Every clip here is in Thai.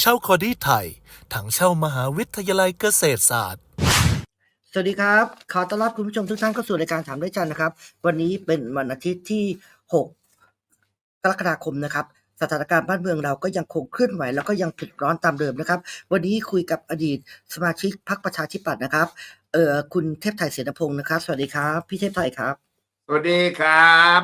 เช่าคอดี้ไทย ถังเช่ามหาวิทยาลัยเกษตรศาสตร์ สวัสดีครับ ขอต้อนรับคุณผู้ชมทุกท่านเข้าสู่รายการถามได้จันนะครับ วันนี้เป็นวันอาทิตย์ที่ 6 กรกฎาคมนะครับ สถานการณ์บ้านเมืองเราก็ยังคงเคลื่อนไหวแล้วก็ยังเผ็ดร้อนตามเดิมนะครับ วันนี้คุยกับอดีตสมาชิกพรรคประชาธิปัตย์นะครับ เอ่อคุณเทพไทยเสนพงศ์นะครับ สวัสดีครับ พี่เทพไทยครับ สวัสดีครับ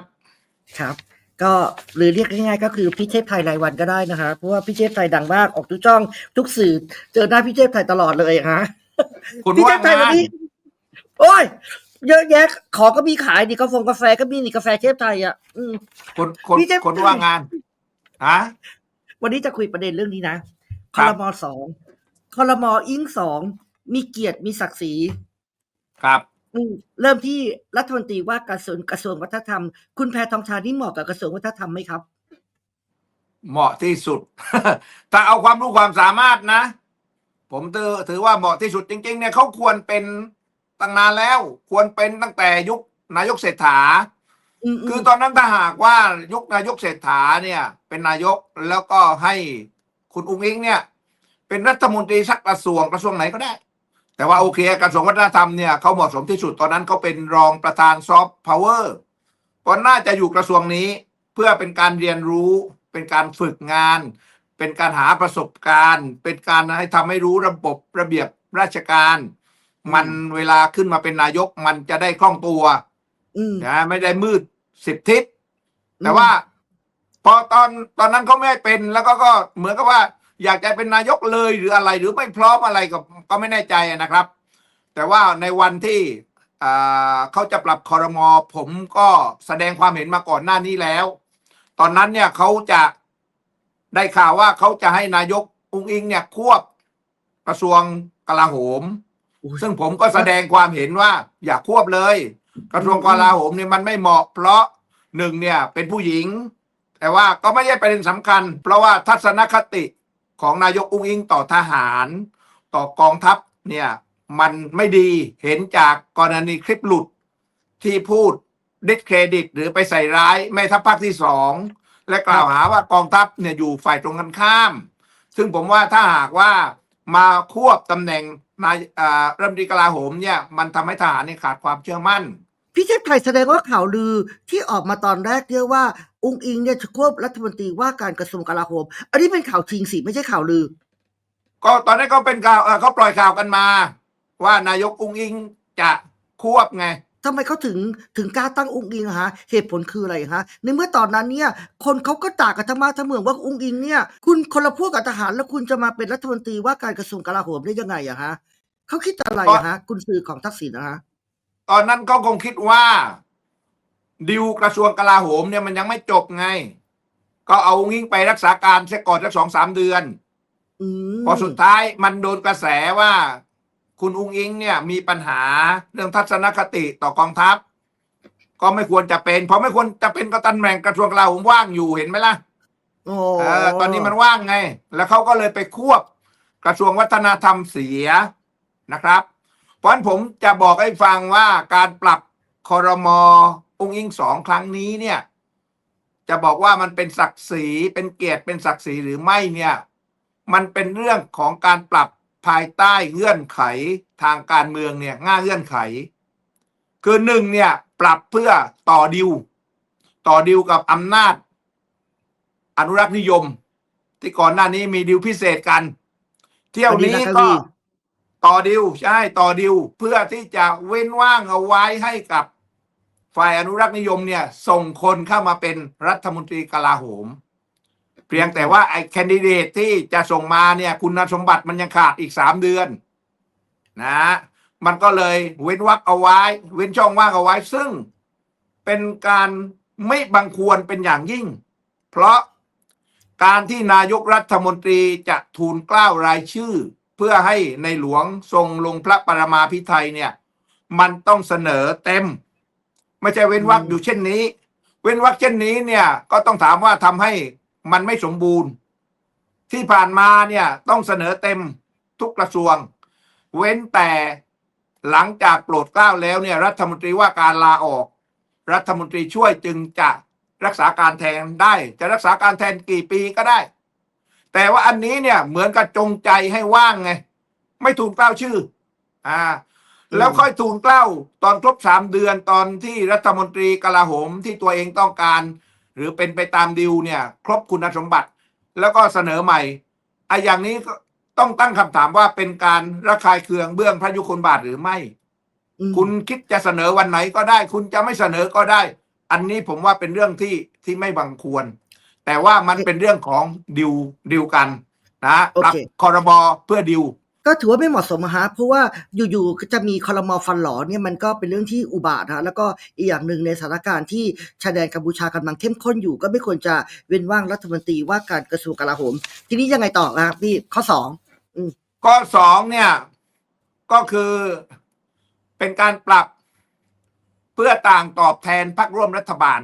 ครับ ก็หรือเรียกง่ายๆก็คือพี่เทพไทยรายวันก็ได้นะครับเพราะว่าพี่เทพไทยดังมากออกทุกช่อง ทุกสื่อ เจอหน้าพี่เทพไทยตลอดเลยฮะคุณพี่เทว่าพไทยวันงานนี้โอ้ยเยอะแยะ ของก็มีขายดิกาแฟกาแฟก็มีนี่กาแฟเทพไทยอะอืมคุณคุณพี่เทพคุณว่างานฮะวันนี้จะคุยประเด็นเรื่องนี้นะคครัอบรมอสองคอรมออิงสองมีเกียรติมีศักดิ์ศรีครับ อืมเริ่มที่รัฐมนตรีว่าการกระทรวงกระทรวงวัฒนธรรม คุณแพทองทานนี่เหมาะกับกระทรวงวัฒนธรรมไหมครับ เหมาะที่สุด ถ้าเอาความรู้ความสามารถนะ ผมถือถือว่าเหมาะที่สุดจริง ๆ เนี่ยเขาควรเป็นตั้งนานแล้ว ควรเป็นตั้งแต่ยุคนายกเศรษฐา อืมคือตอนนั้นถ้าหากว่ายุคนายกเศรษฐาเนี่ย เป็นนายกแล้วก็ให้คุณอุ้งอิงเนี่ย เป็นรัฐมนตรีสักกระทรวงกระทรวงไหนก็ได้ แต่ว่าโอเคกระทรวงวัฒนธรรมเนี่ยเขาเหมาะสมที่สุดตอนนั้นเขาเป็นรองประธานซอฟต์พาวเวอร์ก็น่าจะอยู่กระทรวงนี้เพื่อเป็นการเรียนรู้ เป็นการฝึกงาน เป็นการหาประสบการณ์ เป็นการให้ทำให้รู้ระบบระเบียบราชการ มันเวลาขึ้นมาเป็นนายกมันจะได้คล่องตัวอืมนะไม่ได้มืดสิบทิศแต่ว่า พอตอนตอนนั้นเขาไม่ให้เป็นแล้วก็ก็เหมือนกับว่า อยากจะเป็นนายกเลยหรืออะไรหรือไม่พร้อมอะไรก็ก็ไม่แน่ใจนะครับ แต่ว่าในวันที่อ่าเขาจะปรับคอรมอผมก็แสดงความเห็นมาก่อนหน้านี้แล้ว ตอนนั้นเนี่ยเขาจะได้ข่าวว่าเขาจะให้นายกอุ้งอิงเนี่ยควบกระทรวงกลาโหมอุ๊ยซึ่งผมก็แสดงความเห็นว่า อย่าควบเลย กระทรวงกลาโหมเนี่ยมันไม่เหมาะ เพราะหนึ่งเนี่ยเป็นผู้หญิง แต่ว่าก็ไม่ใช่ประเด็นสำคัญ เพราะว่าทัศนคติ ของนายกอุ้งอิงต่อทหาร ต่อกองทัพเนี่ยมันไม่ดีเห็นจากกรณีคลิปหลุดที่พูดดิสเครดิต หรือไปใส่ร้ายแม่ทัพภาคที่สองและกล่าวหาว่ากองทัพเนี่ยอยู่ฝ่ายตรงกันข้าม ซึ่งผมว่าถ้าหากว่ามาควบตำแหน่งนายอ่ารัฐมนตรีกลาโหมเนี่ยมันทำให้ทหารเนี่ยขาดความเชื่อมั่น พี่เทพไทยแสดงว่าข่าวลือที่ออกมาตอนแรกเรียกว่า องค์อิงเนี่ยจะควบรัฐมนตรีว่าการกระทรวงกลาโหม อันนี้เป็นข่าวจริงสิไม่ใช่ข่าวลือ ก็ตอนนี้ก็เป็นข่าวเอ่อเขาปล่อยข่าวกันมา ว่านายกอุ้งอิงจะควบไง ทำไมเขาถึงถึงกล้าตั้งองค์อิงอะฮะ เหตุผลคืออะไรฮะ ในเมื่อตอนนั้นเนี่ย คนเขาก็ด่ากันทั้งมาทั้งเมืองว่าองค์อิงเนี่ย คุณคนละพวกกับทหารแล้วคุณจะมาเป็นรัฐมนตรีว่าการกระทรวงกลาโหมได้ยังไงอะฮะเขาคิดอะไรอะฮะ คุณสื่อของทักษิณนะฮะ ตอนนั้นก็คงคิดว่า ดิวกระทรวงกลาโหมเนี่ยมันยังไม่จบไง ก็เอาอุ้งอิงไปรักษาการเสียก่อนสักสองสามเดือนอืมพอสุดท้ายมันโดนกระแสว่า คุณอุ้งอิงเนี่ยมีปัญหาเรื่องทัศนคติต่อกองทัพ ก็ไม่ควรจะเป็น เพราะไม่ควรจะเป็นก็ตำแหน่งกระทรวงกลาโหมว่างอยู่เห็นไหมล่ะโอ้เออตอนนี้มันว่างไง แล้วเขาก็เลยไปควบกระทรวงวัฒนธรรมเสียนะครับ เพราะฉะนั้นผมจะบอกให้ฟังว่าการปรับคอรมอองค์อิงสองครั้งนี้เนี่ย จะบอกว่ามันเป็นศักดิ์ศรีเป็นเกียรติเป็นศักดิ์ศรีหรือไม่เนี่ย มันเป็นเรื่องของการปรับภายใต้เงื่อนไขทางการเมืองเนี่ยง่าเงื่อนไข คือหนึ่งเนี่ย ปรับเพื่อต่อดิว ต่อดิวกับอำนาจ อนุรักษ์นิยม ที่ก่อนหน้านี้มีดิวพิเศษกัน เที่ยวนี้ก็ ต่อดิวใช่ต่อดิวเพื่อที่จะเว้นว่างเอาไว้ให้กับฝ่ายอนุรักษ์นิยมเนี่ย ส่งคนเข้ามาเป็นรัฐมนตรีกลาโหม เพียงแต่ว่าไอ้แคนดิเดตที่จะส่งมาเนี่ย คุณสมบัติมันยังขาดอีกสามเดือนนะมันก็เลยเว้นวักเอาไว้ เว้นช่องว่างเอาไว้ ซึ่งเป็นการไม่บังควรเป็นอย่างยิ่ง เพราะการที่นายกรัฐมนตรีจะทูลกล้าวรายชื่อ เพื่อให้ในหลวงทรงลงพระปรมาภิไธยเนี่ย มันต้องเสนอเต็ม ไม่ใช่เว้นวรรคอยู่เช่นนี้ เว้นวรรคเช่นนี้เนี่ยก็ต้องถามว่าทำให้มันไม่สมบูรณ์ ที่ผ่านมาเนี่ยต้องเสนอเต็มทุกกระทรวง เว้นแต่หลังจากโปรดเกล้าแล้วเนี่ยรัฐมนตรีว่าการลาออก รัฐมนตรีช่วยจึงจะรักษาการแทนได้ จะรักษาการแทนกี่ปีก็ได้ แต่ว่าอันนี้เนี่ยเหมือนกับจงใจให้ว่างไง ไม่ถูกเกล้าชื่อ อ่า แล้วค่อยทูลเกล้าตอนครบสามเดือนตอนที่รัฐมนตรีกลาโหมที่ตัวเองต้องการ หรือเป็นไปตามดิวเนี่ย ครบคุณสมบัติ แล้วก็เสนอใหม่ไอ้อย่างนี้ก็ต้องตั้งคำถามว่าเป็นการระคายเคืองเบื้องพระยุคลบาทหรือไม่อืมคุณคิดจะเสนอวันไหนก็ได้ คุณจะไม่เสนอก็ได้ อันนี้ผมว่าเป็นเรื่องที่ที่ไม่บังควร แต่ว่ามันเป็นเรื่องของดิวดิวกันนะปรับคอรมอเพื่อดิว ก็ถือว่าไม่เหมาะสมอะฮะเพราะว่าอยู่ๆจะมีคอรมอฟันหลอเนี่ยมันก็เป็นเรื่องที่อุบาทฮะแล้วก็อีกอย่างหนึ่งในสถานการณ์ที่ชายแดนกัมพูชากำลังเข้มข้นอยู่ก็ไม่ควรจะเว้นว่างรัฐมนตรีว่าการกระทรวงกลาโหม ทีนี้ยังไงต่อนะครับพี่ข้อสองข้อสองเนี่ย ก็คือเป็นการปรับเพื่อต่างตอบแทนพรรคร่วมรัฐบาล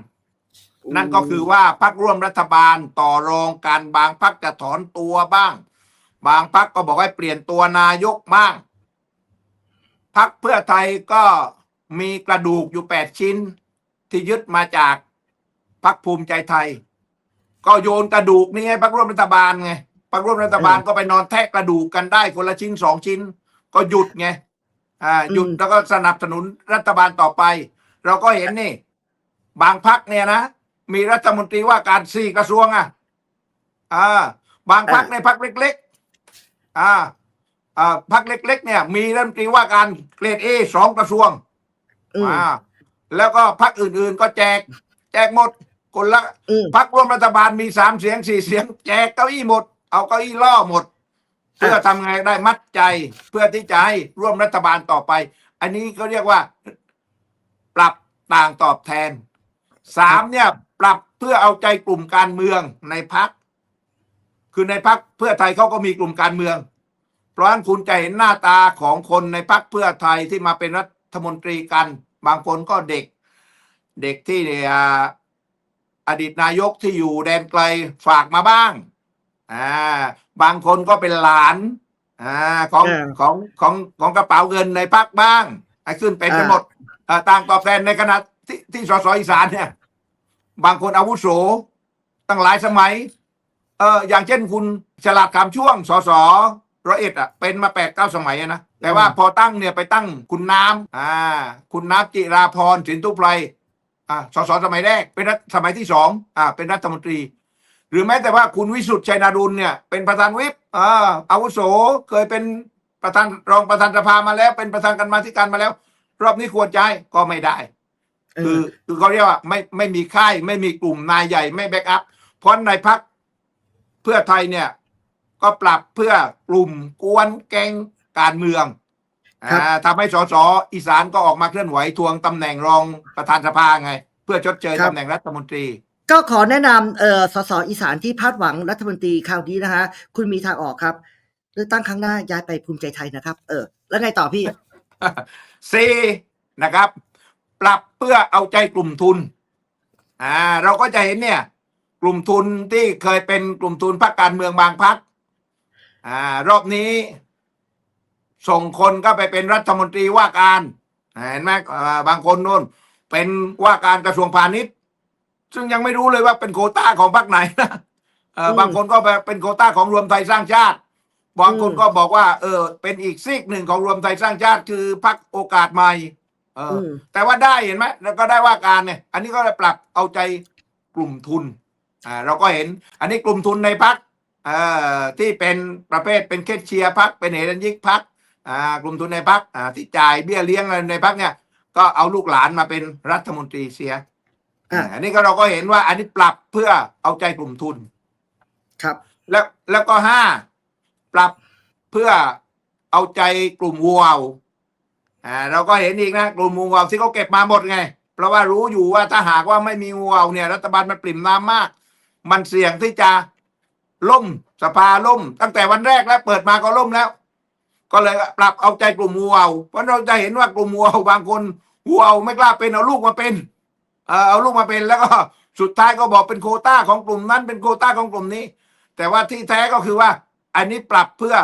นั่นก็คือว่าพรรคร่วมรัฐบาลต่อรองกันบางพรรคจะถอนตัวบ้าง บางพรรคก็บอกให้เปลี่ยนตัวนายกบ้างพรรคเพื่อไทยก็มีกระดูกอยู่แปดชิ้น ที่ยึดมาจากพรรคภูมิใจไทย ก็โยนกระดูกนี้ให้พรรคร่วมรัฐบาลไงพรรคร่วมรัฐบาลก็ไปนอนแทะกระดูกกันได้คนละชิ้นสองชิ้น ก็หยุดไงอ่าหยุดแล้วก็สนับสนุนรัฐบาลต่อไป เราก็เห็นนี่ บางพักเนี่ยนะ มีรัฐมนตรีว่าการสี่กระทรวงอะอ่าบางพักในพักเล็กๆอ่าอ่าพักเล็ก ๆ เนี่ย มีรัฐมนตรีว่าการเกรดเอสองกระทรวงอืมอ่าแล้วก็พักอื่นๆก็แจก แจกหมด คนละอืมพักร่วมรัฐบาลมีสามเสียงสี่เสียง แจกเก้าอี้หมด เอาเก้าอี้ล่อหมด เพื่อทำไงได้มัดใจเพื่อที่จะให้ร่วมรัฐบาลต่อไป อันนี้ก็เรียกว่า ปรับต่างตอบแทน สามเนี่ยปรับเพื่อเอาใจกลุ่มการเมืองในพัก คือในพักเพื่อไทยเขาก็มีกลุ่มการเมือง เพราะฉะนั้นคุณจะเห็นหน้าตาของคนในพักเพื่อไทยที่มาเป็นรัฐมนตรีกัน บางคนก็เด็ก เด็กที่อ่าอดีตนายกที่อยู่แดนไกลฝากมาบ้างอ่าบางคนก็เป็นหลานอ่าของอ่าของของของกระเป๋าเงินในพักบ้างไอ้ขึ้นเป็นกันหมดอ่าต่างตอบแทนในขณะที่ที่สสอีสานเนี่ย บางคนอาวุโส ตั้งหลายสมัย เอออย่างเช่นคุณฉลาดคำช่วงสสร้อยเอ็ดอะเป็นมาแปดเก้าสมัยอะนะ แต่ว่าพอตั้งเนี่ยไปตั้งคุณน้ำอ่า คุณน้ำจิราพรสินทุไพรอ่าสสสมัยแรก เป็นรัฐสมัยที่สองอ่าเป็นรัฐมนตรี หรือแม้แต่ว่าคุณวิสุทธิ์ชัยนารุณเนี่ยเป็นประธานวิปอ่าอาวุโสเคยเป็นประธานรองประธานสภามาแล้ว เป็นประธานกรรมาธิการมาแล้ว รอบนี้ควรใจก็ไม่ได้เอ คืออคือเขาเรียกว่าไม่ไม่มีค่ายไม่มีกลุ่มนายใหญ่ไม่แบ็กอัพเพราะในพักเพื่อไทยเนี่ย ก็ปรับเพื่อกลุ่มกวนแกงการเมืองครับอ่าทำให้สสอีสานก็ออกมาเคลื่อนไหวทวงตำแหน่งรองประธานสภาไง เพื่อชดเชยตำแหน่งรัฐมนตรี ก็ขอแนะนำเอ่อสสอีสานที่พาดหวังรัฐมนตรีคราวนี้นะฮะคุณมีทางออกครับเลือกตั้งครั้งหน้าย้ายไปภูมิใจไทยนะครับ เออ แล้วไงต่อพี่สี่นะครับ ปรับเพื่อเอาใจกลุ่มทุนอ่าเราก็จะเห็นเนี่ย กลุ่มทุนที่เคยเป็นกลุ่มทุนพรรคการเมืองบางพรรคอ่ารอบนี้ ส่งคนก็ไปเป็นรัฐมนตรีว่าการอ่าเห็นไหมอ่าบางคนนู่นเป็นว่าการกระทรวงพาณิชย์ ซึ่งยังไม่รู้เลยว่าเป็นโควต้าของพรรคไหนนะเอออืมบางคนก็เป็นโควต้าของรวมไทยสร้างชาติบางคนอืมก็บอกว่า เออ เป็นอีกซีกหนึ่งของรวมไทยสร้างชาติคือพรรคโอกาสใหม่ เออออืมแต่ว่าได้เห็นไหมแล้วก็ได้ว่าการเนี่ย อันนี้ก็ได้ปรับเอาใจกลุ่มทุน อ่า เราก็เห็น อันนี้กลุ่มทุนในพักเอ่อที่เป็นประเภทเป็นเคสเชียร์พักเป็นเฮรัญยิกพักอ่ากลุ่มทุนในพักอ่าที่จ่ายเบี้ยเลี้ยงอะไรในพักเนี่ย ก็เอาลูกหลานมาเป็นรัฐมนตรีเสียอ่าอ่าอันนี้ก็เราก็เห็นว่าอันนี้ปรับเพื่อเอาใจกลุ่มทุน ครับ แล้วแล้วก็ห้าปรับเพื่อเอาใจกลุ่มวัวเอ่าเราก็เห็นอีกนะกลุ่มวัวที่เขาเก็บมาหมดไง เพราะว่ารู้อยู่ว่าถ้าหากว่าไม่มีวัวเนี่ย รัฐบาลมันปริ่มน้ำมาก มันเสี่ยงที่จะล่มสภาล่ม ตั้งแต่วันแรกแล้วเปิดมาก็ล่มแล้ว ก็เลยปรับเอาใจกลุ่มวัวเอาเพราะเราจะเห็นว่ากลุ่มวัวบางคนวัวไม่กล้าเป็นเอาลูกมาเป็นเออเอาลูกมาเป็นแล้วก็สุดท้ายก็บอกเป็นโคต้าของกลุ่มนั้นเป็นโคต้าของกลุ่มนี้ แต่ว่าที่แท้ก็คือว่า อันนี้ปรับเพื่อ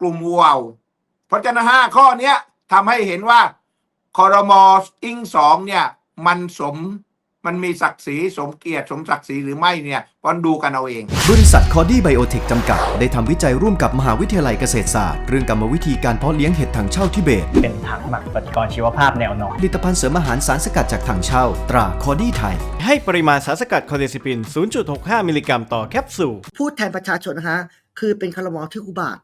กลุ่มวัวเอาเพราะฉะนั้นห้าข้อเนี้ย ทำให้เห็นว่าคอรมออิงสองเนี่ย มันสมมันมีศักดิ์ศรีสมเกียรติสมศักดิ์ศรีหรือไม่เนี่ยพอนดูกันเอาเอง บริษัทคอดี้ไบโอเทคจำกัด ได้ทำวิจัยร่วมกับมหาวิทยาลัยเกษตรศาสตร์ เรื่องกรรมวิธีการเพาะเลี้ยงเห็ดถังเช่าทิเบต เป็นถังหมักปฏิกรณ์ชีวภาพแนวนอนผลิตภัณฑ์เสริมอาหารสารสกัดจากถังเช่า ตราคอดี้ไทย ให้ปริมาณสารสกัดคอเดซิปิน 0.65 มิลลิกรัมต่อแคปซูล พูดแทนประชาชนนะฮะคือเป็นคลมอที่อุบาท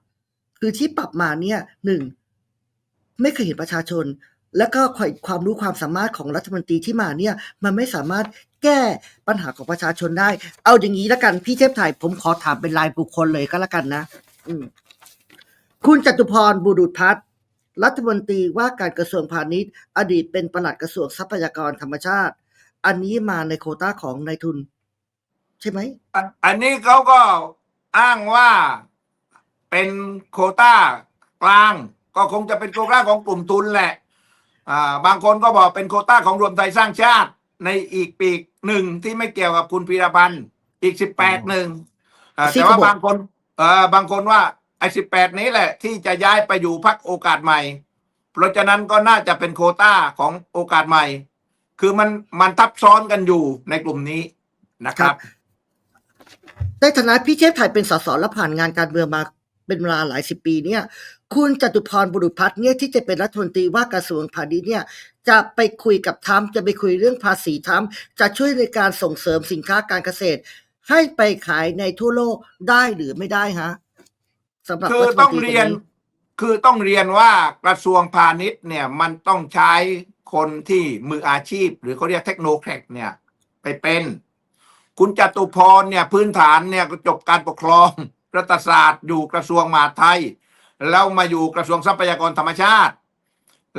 คือที่ปรับมาเนี่ยหนึ่ง ไม่เคยเห็นประชาชน แล้วก็ความรู้ความสามารถของรัฐมนตรีที่มาเนี่ย มันไม่สามารถแก้ปัญหาของประชาชนได้ เอาอย่างนี้แล้วกันพี่เทพไทยผมขอถามเป็นรายบุคคลเลยก็แล้วกันนะคุณจตุพรบุรุษพัฒน์รัฐมนตรีว่าการกระทรวงพาณิชย์ อดีตเป็นปลัดกระทรวงทรัพยากรธรรมชาติ อันนี้มาในโคต้าของนายทุน ใช่ไหมอันนี้เขาก็อ้างว่าเป็นโคต้ากลาง ก็คงจะเป็นโควต้าของกลุ่มทุนแหละอ่าบางคนก็บอกเป็นโควต้าของรวมไทยสร้างชาติ ในอีกปีกหนึ่งที่ไม่เกี่ยวกับคุณพีรพันธ์อีกสิบแปดหนึ่งอ่าที่แต่ว่าเขาบอกบางคนเออบางคนว่าไอ้สิบแปดนี้แหละ ที่จะย้ายไปอยู่พักโอกาสใหม่ เพราะฉะนั้นก็น่าจะเป็นโควต้าของโอกาสใหม่ คือมันมันทับซ้อนกันอยู่ในกลุ่มนี้นะครับในฐานะพี่เทพไทยเป็นสสและผ่านงานการเมืองมาเป็นเวลาหลายสิบปีเนี่ย คุณจตุพรบุรุษพัฒน์เนี่ยที่จะเป็นรัฐมนตรีว่าการกระทรวงพาณิชย์เนี่ยจะไปคุยกับทรัมป์จะไปคุยเรื่องภาษีทรัมป์จะช่วยในการส่งเสริมสินค้าการเกษตร ให้ไปขายในทั่วโลกได้หรือไม่ได้ฮะสำหรับคือรัฐมต้องตเรียนคคือต้องเรียนว่ากระทรวงพาณิชย์เนี่ยมันต้องใช้คนที่มืออาชีพ หรือเขาเรียกเทคโนแครเนี่ย ไปเป็น คุณจตุพรเนี่ยพื้นฐานเนี่ยก็จบการปกครองรัฐศาสตร์อยู่กระทรวงมหาดไทย แล้วมาอยู่กระทรวงทรัพยากรธรรมชาติ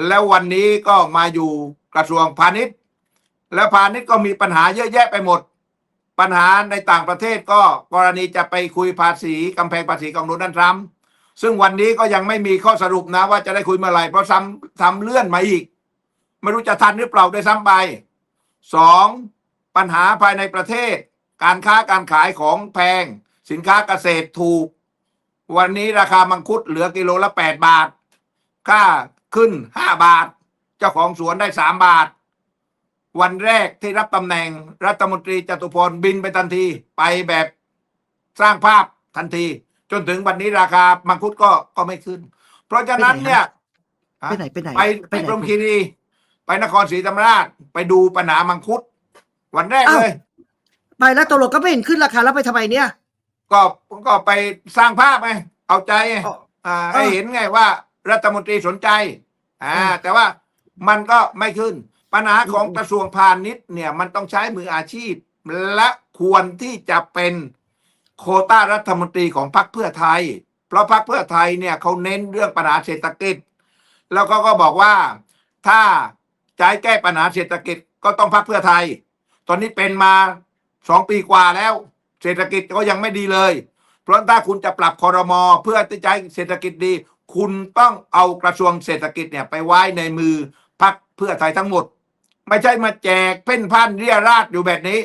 แล้ววันนี้ก็มาอยู่กระทรวงพาณิชย์ แล้วพาณิชย์ก็มีปัญหาเยอะแยะไปหมด ปัญหาในต่างประเทศก็กรณีจะไปคุยภาษีกำแพงภาษีของโดนัลด์ทรัมป์ซึ่งวันนี้ก็ยังไม่มีข้อสรุปนะว่าจะได้คุยเมื่อไหร่เพราะซ้ำทำเลื่อนมาอีก ไม่รู้จะทันหรือเปล่าด้วยซ้ำไปสองปัญหาภายในประเทศ การค้าการขายของแพง สินค้าเกษตรถูก วันนี้ราคามังคุดเหลือกิโลละแปดบาท ค่าขึ้นห้าบาท เจ้าของสวนได้สามบาท วันแรกที่รับตำแหน่งรัฐมนตรีจตุพรบินไปทันทีไปแบบสร้างภาพทันที จนถึงวันนี้ราคามังคุดก็ก็ไม่ขึ้น เพราะฉะนั้นเนี่ยไปไหนไปไหนไปไปไปไหนพรหมคีรีไปนครศรีธรรมราชไปดูปัญหามังคุด วันแรกเลย ไปแล้วตกลงก็ไม่เห็นขึ้นราคาแล้วไปทำไมเนี่ย ก็ก็ไปสร้างภาพไงเอาใจไงอ๋ออ่าเออให้เห็นไงว่า รัฐมนตรีสนใจ อ่าเออแต่ว่ามันก็ไม่ขึ้น ปัญหาของอืมกระทรวงพาณิชย์เนี่ย มันต้องใช้มืออาชีพ และควรที่จะเป็นโควต้ารัฐมนตรีของพรรคเพื่อไทย เพราะพรรคเพื่อไทยเนี่ยเขาเน้นเรื่องปัญหาเศรษฐกิจ แล้วก็ก็บอกว่าถ้าจะให้แก้ปัญหาเศรษฐกิจก็ต้องพรรคเพื่อไทย ตอนนี้เป็นมาสองปีกว่าแล้ว เศรษฐกิจก็ยังไม่ดีเลย เพราะถ้าคุณจะปรับคอรมอเพื่อที่จะให้เศรษฐกิจดี คุณต้องเอากระทรวงเศรษฐกิจเนี่ยไปไว้ในมือพรรคเพื่อไทยทั้งหมด ไม่ใช่มาแจกเพ่นพ่านเรียราดอยู่แบบนี้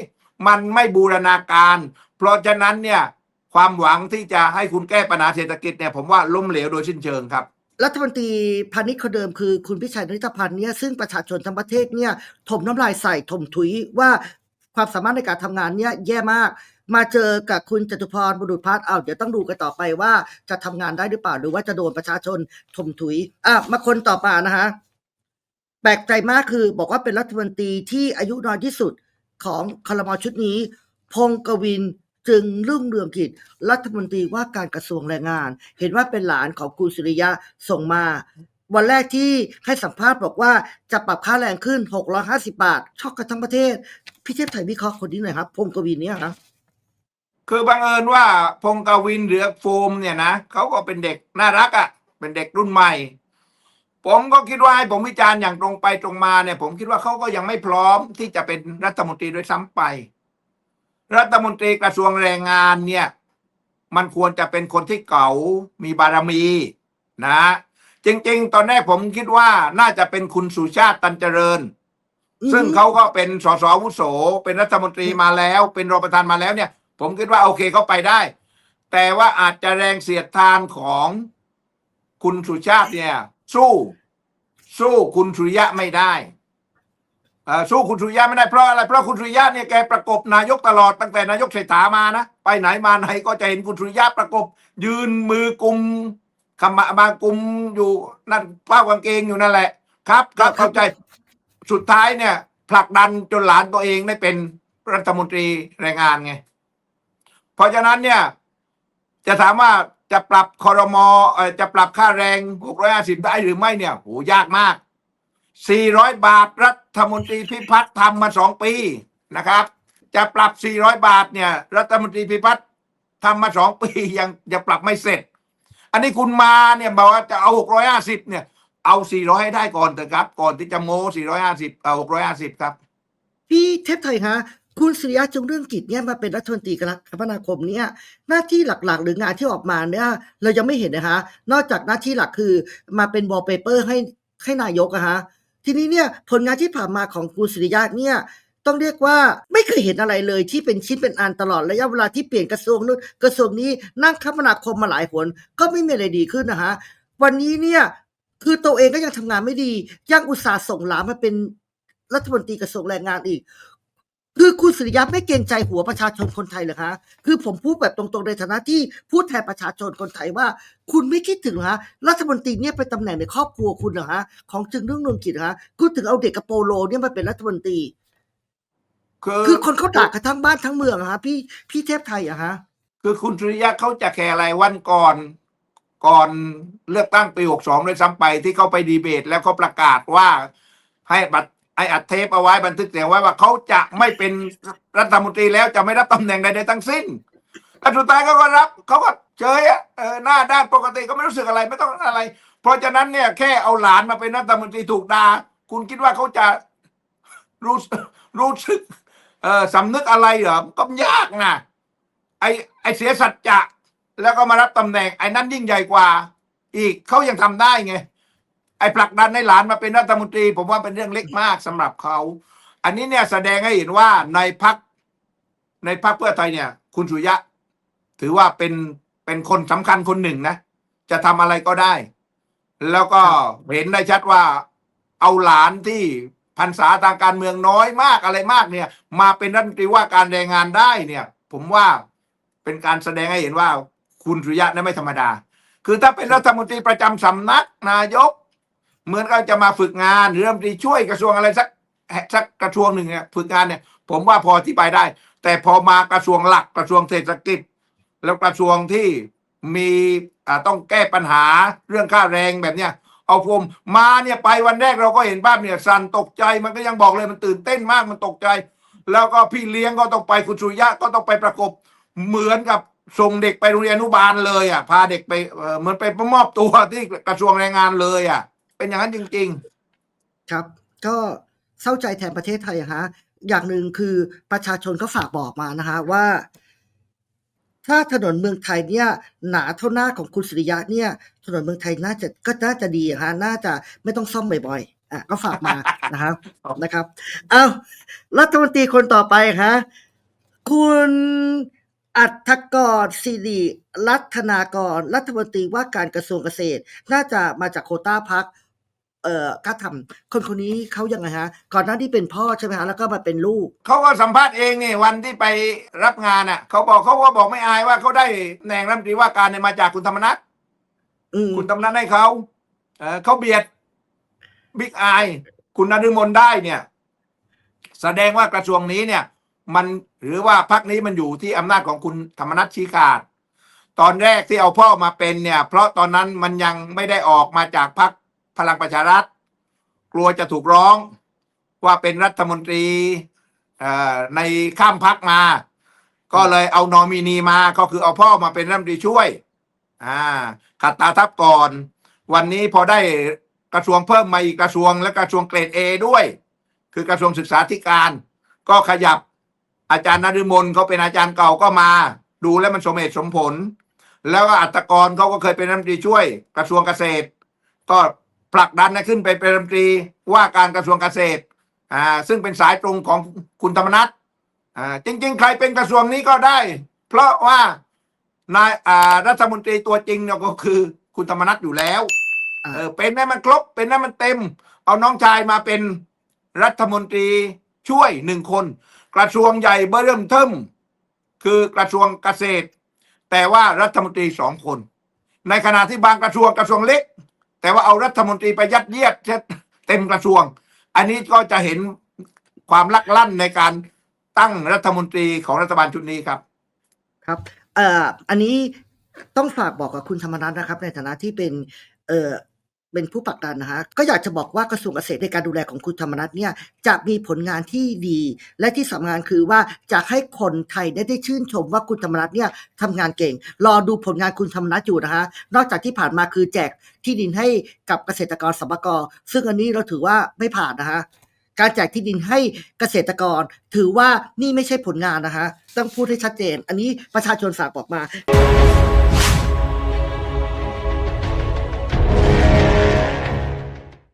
มันไม่บูรณาการ เพราะฉะนั้นเนี่ยความหวังที่จะให้คุณแก้ปัญหาเศรษฐกิจเนี่ยผมว่าล้มเหลวโดยสิ้นเชิงครับรัฐมนตรีพาณิชย์คนเดิมคือคุณพิชัยนริตพันธ์เนี่ยซึ่งประชาชนทั้งประเทศเนี่ยถมน้ำลายใส่ถมถุยว่าความสามารถในการทำงานเนี่ยแย่มาก มาเจอกับคุณจตุพรบุรุษพัฒน์เอาวเดี๋ยวต้องดูกันต่อไปว่าจะทำงานได้หรือเปล่า หรือว่าจะโดนประชาชนถมถุยอะมาคนต่อมานะฮะแปลกใจมากคือบอกว่าเป็นรัฐมนตรีที่อายุน้อยที่สุดของคลมชุดนี้ พงศ์กวินจึงรุ่งเรืองกิจรัฐมนตรีว่าการกระทรวงแรงงาน เห็นว่าเป็นหลานของคุณสุริยะส่งมา วันแรกที่ให้สัมภาษณ์บอกว่าจะปรับค่าแรงขึ้น 650 บาท ช็อกกันทั้งประเทศ พี่เทพไทยวิเคราะห์คนนี้หน่อยครับ พงศ์กวินเนี่ยนะ คือบังเอิญว่าพงศ์กวินหรือโฟมเนี่ยนะเขาก็เป็นเด็กน่ารักอะ่ะ เป็นเด็กรุ่นใหม่ ผมก็คิดว่าให้ผมวิจารณ์อย่างตรงไปตรงมาเนี่ย ผมคิดว่าเขาก็ยังไม่พร้อมที่จะเป็นรัฐมนตรีด้วยซ้ำไป รัฐมนตรีกระทรวงแรงงานเนี่ย มันควรจะเป็นคนที่เก่ามีบารมีนะ จริง ๆ ตอนแรกผมคิดว่าน่าจะเป็นคุณสุชาติตันเจริญซึ่งเขาก็เป็นสสอาวุโส เป็นรัฐมนตรีมาแล้ว เป็นรองประธานมาแล้วเนี่ย ผมคิดว่าโอเคเขาไปได้ แต่ว่าอาจจะแรงเสียดทานของคุณสุชาติเนี่ย สู้ สู้คุณสุริยะไม่ได้อ่อสู้คุณสุริยะไม่ได้เพราะอะไรเพราะคุณสุริยะเนี่ยแกประกบนายกตลอดตั้งแต่นายกเศรษฐามานะไปไหนมาไหนก็จะเห็นคุณสุริยะประกบ ยืนมือกุมขมะมากุมอยู่นั่นป้ากางเกงอยู่นั่นแหละ ครับครับเข้าใจสุดท้ายเนี่ย ผลักดันจนหลานตัวเองได้เป็นรัฐมนตรีแรงงานไง เพราะฉะนั้นเนี่ย จะถามว่าจะปรับคอรมอจะปรับค่าแรง650ได้หรือไม่เนี่ยโหยากมาก 400 บาทรัฐมนตรีพิพัฒน์ทำมาสองปีนะครับ จะปรับ 400 บาทเนี่ย รัฐมนตรีพิพัฒน์ทำมาสองปียังยังปรับไม่เสร็จ อันนี้คุณมาเนี่ยบอกว่าจะเอา 650 เนี่ย เอา 400 ให้ได้ก่อนเถอะครับ ก่อนที่จะโม้450 เอา 650 ครับ พี่เทพไทยฮะ คุณสุริยะจงเรื่องกิจเนี่ยมาเป็นรัฐมนตรีคมนาคมเนี่ยหน้าที่หลักๆ หรืองานที่ออกมาเนี่ยเรายังไม่เห็นนะฮะนอกจากหน้าที่หลักคือมาเป็นบอลเปเปอร์ให้ให้นายกอะฮะทีนี้เนี่ยผลงานที่ผ่านมาของคุณสุริยะเนี่ยต้องเรียกว่าไม่เคยเห็นอะไรเลยที่เป็นชิ้นเป็นอันตลอดระยะเวลาที่เปลี่ยนกระทรวงนู้นกระทรวงนี้นั่งคมนาคมมาหลายหนก็ไม่มีอะไรดีขึ้นนะฮะวันนี้เนี่ยคือตัวเองก็ยังทำงานไม่ดียังอุตส่าห์ส่งหลานมาเป็นรัฐมนตรีกระทรวงแรงงานอีก คือคุณสุริยะไม่เกรงใจหัวประชาชนคนไทยเหรอคะ คือผมพูดแบบตรงๆในฐานะที่พูดแทนประชาชนคนไทยว่า คุณไม่คิดถึงเหรอฮะรัฐมนตรีเนี่ยเป็นตำแหน่งในครอบครัวคุณเหรอฮะของจึงเรื่องนวลกิจเหรอฮะคุณถึงเอาเด็กกระโปโลเนี่ยมาเป็นรัฐมนตรีคือคือคนเขาด่ากันทั้งบ้านทั้งเมืองอะฮะพี่พี่เทพไทยอะฮะ คือคุณสุริยะเขาจะแคร์อะไรวันก่อนก่อนเลือกตั้งปี 62 ด้วยซ้ำไปที่เขาไปดีเบต แล้วเขาประกาศว่าให้บัตร ไออัดเทปเอาไว้บันทึกเสียงไว้ว่าเขาจะไม่เป็นรัฐมนตรีแล้วจะไม่รับตำแหน่งใดๆทั้งสิ้นแต่สุดท้ายเขาก็รับเขาก็เฉยอะเออหน้าด้านปกติก็ไม่รู้สึกอะไรไม่ต้องอะไร เพราะฉะนั้นเนี่ยแค่เอาหลานมาเป็นรัฐมนตรีถูกด่าคุณคิดว่าเขาจะรู้รู้สึกเออสำนึกอะไรเหรอก็ยากนะไอไอเสียสัจจะแล้วก็มารับตำแหน่งไอ้นั้นยิ่งใหญ่กว่า อีกเขายังทำได้ไง ไอ้ผลักดันให้หลานมาเป็นรัฐมนตรี ผมว่าเป็นเรื่องเล็กมากสำหรับเขา อันนี้เนี่ยแสดงให้เห็นว่าในพักในพักเพื่อไทยเนี่ย คุณสุยะ ถือว่าเป็นเป็นคนสำคัญคนหนึ่งนะ จะทำอะไรก็ได้ แล้วก็เห็นได้ชัดว่าเอาหลานที่พรรษาทางการเมืองน้อยมากอะไรมากเนี่ย มาเป็นรัฐมนตรีว่าการแรงงานได้เนี่ย ผมว่าเป็นการแสดงให้เห็นว่าคุณสุริยะนั้นไม่ธรรมดา คือถ้าเป็นรัฐมนตรีประจำสำนักนายก เหมือนกับจะมาฝึกงานหรือรัฐมนตรีช่วยกระทรวงอะไรสักสักกระทรวงหนึ่งเนี่ยฝึกงานเนี่ย ผมว่าพอที่ไปได้ แต่พอมากระทรวงหลักกระทรวงเศรษฐกิจ แล้วกระทรวงที่มีต้องแก้ปัญหาเรื่องค่าแรงแบบเนี้ยเอาผมมาเนี่ยไปวันแรกเราก็เห็นภาพเนี่ยสันตกใจมันก็ยังบอกเลยมันตื่นเต้นมากมันตกใจ แล้วก็พี่เลี้ยงก็ต้องไปคุณสุริยะก็ต้องไปประกบเหมือนกับส่งเด็กไปโรงเรียนอนุบาลเลยอะพาเด็กไปเอ่อเหมือนไปมอบตัวที่กระทรวงแรงงานเลยอะ เป็นอย่างนั้นจริง ๆ ครับ ก็เศร้าใจแทนประเทศไทยอะฮะอย่างหนึ่งคือประชาชนก็ฝากบอกมานะฮะว่า ถ้าถนนเมืองไทยเนี่ย หนาเท่าหน้าของคุณสุริยะเนี่ย ถนนเมืองไทยน่าจะก็น่าจะดีอะฮะน่าจะไม่ต้องซ่อมบ่อยๆอะก็ฝากมานะครับนะครับเอารัฐมนตรีคนต่อไปฮะคุณอัฐกรศิริรัตนากร รัฐมนตรีว่าการกระทรวงเกษตร น่าจะมาจากโควต้าพัก เอ่อก้าทำคนคนนี้เขายังไงฮะ ก่อนหน้าที่เป็นพ่อใช่ไหมฮะแล้วก็มาเป็นลูก เขาก็สัมภาษณ์เองนี่วันที่ไปรับงานอะเขาบอกเขาก็บอกไม่อายว่าเขาได้ตำแหน่งรัฐมนตรีว่าการเนี่ยมาจากคุณธรรมนัฐอืมคุณธรรมนัฐให้เขาเออเขาเบียดบิ๊กไอคุณนฤมลได้เนี่ย แสดงว่ากระทรวงนี้เนี่ย มันหรือว่าพักนี้มันอยู่ที่อำนาจของคุณธรรมนัฐชี้ขาด ตอนแรกที่เอาพ่อมาเป็นเนี่ย เพราะตอนนั้นมันยังไม่ได้ออกมาจากพัก พลังประชารัฐ กลัวจะถูกร้องว่าเป็นรัฐมนตรีในข้ามพักมา ก็เลยเอานอมินีมาก็คือเอาพ่อมาเป็นรัฐมนตรีช่วยอ่าขัดตาทับก่อน วันนี้พอได้กระทรวงเพิ่มมาอีกกระทรวงและกระทรวงเกรดเอด้วย คือกระทรวงศึกษาธิการ ก็ขยับอาจารย์นฤมลเขาเป็นอาจารย์เก่าก็มา ดูแล้วมันสมเหตุสมผล แล้วก็อัตกรเขาก็เคยเป็นรัฐมนตรีช่วย กระทรวงเกษตร ก็ ผลักดันให้ขึ้นไปเป็นรัฐมนตรีว่าการกระทรวงเกษตรอ่าซึ่งเป็นสายตรงของคุณธรรมนัฐอ่าจริง ๆ ใครเป็นกระทรวงนี้ก็ได้ เพราะว่านายอ่ารัฐมนตรีตัวจริงเนี่ยก็คือคุณธรรมนัฐอยู่แล้วอ่าเออเป็นให้มันครบเป็นให้มันเต็ม เอาน้องชายมาเป็นรัฐมนตรีช่วยหนึ่งคน กระทรวงใหญ่เบอร์เริ่มเทิมคือกระทรวงเกษตร แต่ว่ารัฐมนตรีสองคน ในขณะที่บางกระทรวงกระทรวงเล็ก แต่ว่าเอารัฐมนตรีไปยัดเยียดเต็มกระทรวง อันนี้ก็จะเห็นความลักลั่นในการตั้งรัฐมนตรีของรัฐบาลชุดนี้ครับ ครับ เอ่อ อันนี้ต้องฝากบอกกับคุณธรรมนัฐนะครับ ในฐานะที่เป็น เอ่อ เป็นผู้ผลักดันนะฮะก็อยากจะบอกว่ากระทรวงเกษตรในการดูแลของคุณธรรมนัฐเนี่ยจะมีผลงานที่ดี และที่สำคัญคือว่าจะให้คนไทยได้ได้ชื่นชมว่าคุณธรรมนัฐเนี่ยทำงานเก่ง รอดูผลงานคุณธรรมนัฐอยู่นะฮะนอกจากที่ผ่านมาคือแจกที่ดินให้กับเกษตรกรสมกรซึ่งอันนี้เราถือว่าไม่ผ่านนะฮะการแจกที่ดินให้เกษตรกร ถือว่านี่ไม่ใช่ผลงานนะฮะต้องพูดให้ชัดเจน อันนี้ประชาชนฝากบอกมา